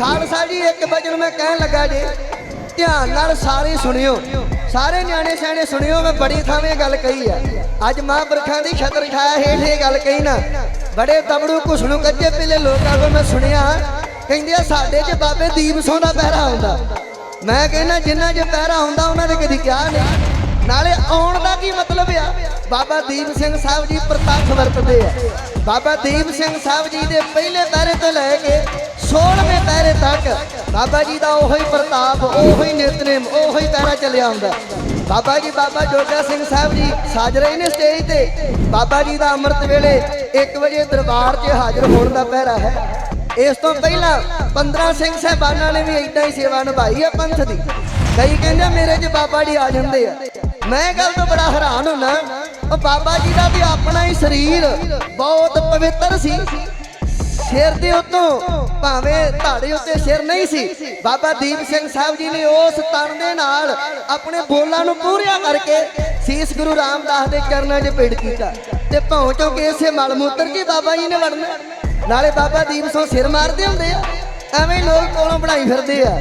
ਖਾਲਸਾ ਜੀ, ਇੱਕ ਵਚਨ ਮੈਂ ਕਹਿਣ ਲੱਗਾ ਜੀ, ਧਿਆਨ ਨਾਲ ਸਾਰੇ ਸੁਣਿਓ। ਸਾਰੇ ਨਿਆਣੇ ਸਿਆਣੇ ਸੁਣਿਓ, ਮੈਂ ਬੜੀ ਥਾਵੇਂ ਗੱਲ ਕਹੀ ਆ। ਅੱਜ ਮਹਾਂਪੁਰਖਾਂ ਦੀ ਛਤਰ ਛਾਇਆ ਹੇਠ ਇਹ ਗੱਲ ਕਹੀ ਨਾ। ਬੜੇ ਤਬੜੂ ਘੁਸਣੂ ਕੱਚੇ ਪਿਲੇ ਲੋਕਾਂ ਕੋਲ ਮੈਂ ਸੁਣਿਆ। ਕਹਿੰਦੇ ਆ, ਸਾਡੇ 'ਚ ਬਾਬੇ ਦੀਪ ਸੋਂ ਦਾ ਪਹਿਰਾ ਹੁੰਦਾ। ਮੈਂ ਕਹਿੰਦਾ, ਜਿੰਨਾ 'ਚ ਪਹਿਰਾ ਹੁੰਦਾ, ਉਹਨਾਂ ਦੇ ਕਦੀ ਕਿਹਾ ਨਹੀਂ। ਨਾਲੇ ਆਉਣ ਦਾ ਕੀ ਮਤਲਬ ਆ? ਬਾਬਾ ਦੀਪ ਸਿੰਘ ਸਾਹਿਬ ਜੀ ਪ੍ਰਤੱਖ ਵਰਤਦੇ ਆ। ਬਾਬਾ ਦੀਪ ਸਿੰਘ ਸਾਹਿਬ ਜੀ ਦੇ ਪਹਿਲੇ ਪਹਿਰੇ ਤੋਂ ਲੈ ਕੇ 16ਵੇਂ ਤੱਕ। ਬਾਬਾ ਜੀ ਦਾ ਉਹੀ ਪ੍ਰਤਾਪ, ਉਹੀ ਨਿਤਨੇਮ, ਉਹੀ ਪਹਿਰਾ ਚੱਲਿਆ ਹੁੰਦਾ। ਬਾਬਾ ਜੀ, ਬਾਬਾ ਜੋਗਾ ਸਿੰਘ ਸਾਹਿਬ ਜੀ ਸਾਜ ਰਹੇ ਨੇ ਸਟੇਜ ਤੇ। ਬਾਬਾ ਜੀ ਦਾ ਅੰਮ੍ਰਿਤ ਵੇਲੇ 1 ਵਜੇ ਦਰਬਾਰ 'ਚ ਹਾਜ਼ਰ ਹੋਣ ਦਾ ਪਹਿਰਾ ਹੈ। ਇਸ ਤੋਂ ਪਹਿਲਾਂ 15 ਸਿੰਘ ਸਾਹਿਬਾਨਾਂ ਨੇ ਵੀ ਇਦਾਂ ਹੀ ਸੇਵਾ ਨਿਭਾਈ ਹੈ ਪੰਥ ਦੀ। ਕਈ ਕਹਿੰਦੇ ਮੇਰੇ 'ਚ ਬਾਬਾ ਜੀ ਆ ਜਾਂਦੇ ਆ। ਮੈਂ ਗੱਲ ਤੋਂ ਬੜਾ ਹੈਰਾਨ ਹੁੰਨਾ, ਉਹ ਬਾਬਾ ਜੀ ਦਾ ਵੀ ਆਪਣਾ ਹੀ ਸਰੀਰ ਬਹੁਤ ਪਵਿੱਤਰ ਸੀ। ਸਿਰ ਦੇ ਉੱਤੋਂ, ਭਾਵੇਂ ਧਾੜੇ ਉੱਤੇ ਸਿਰ ਨਹੀਂ ਸੀ, ਬਾਬਾ ਦੀਪ ਸਿੰਘ ਸਾਹਿਬ ਜੀ ਨੇ ਉਸ ਤਨ ਦੇ ਨਾਲ ਆਪਣੇ ਬੋਲਾਂ ਨੂੰ ਪੂਰਿਆ ਕਰਕੇ ਸੀਸ ਗੁਰੂ ਰਾਮਦਾਸ ਦੇ ਚਰਨਾਂ 'ਚ ਪੇੜ ਕੀਤਾ ਤੇ ਪਹੁੰਚੋ ਕੇ ਇਸੇ ਮਲ ਮੂਤਰ 'ਚ ਬਾਬਾ ਜੀ ਨੇ ਵੜਨਾ। ਨਾਲੇ ਬਾਬਾ ਦੀਪ ਸਿੰਘ ਸਿਰ ਮਾਰਦੇ ਹੁੰਦੇ ਆ, ਐਵੇਂ ਹੀ ਲੋਕ ਕੋਲੋਂ ਬਣਾਈ ਫਿਰਦੇ ਆ।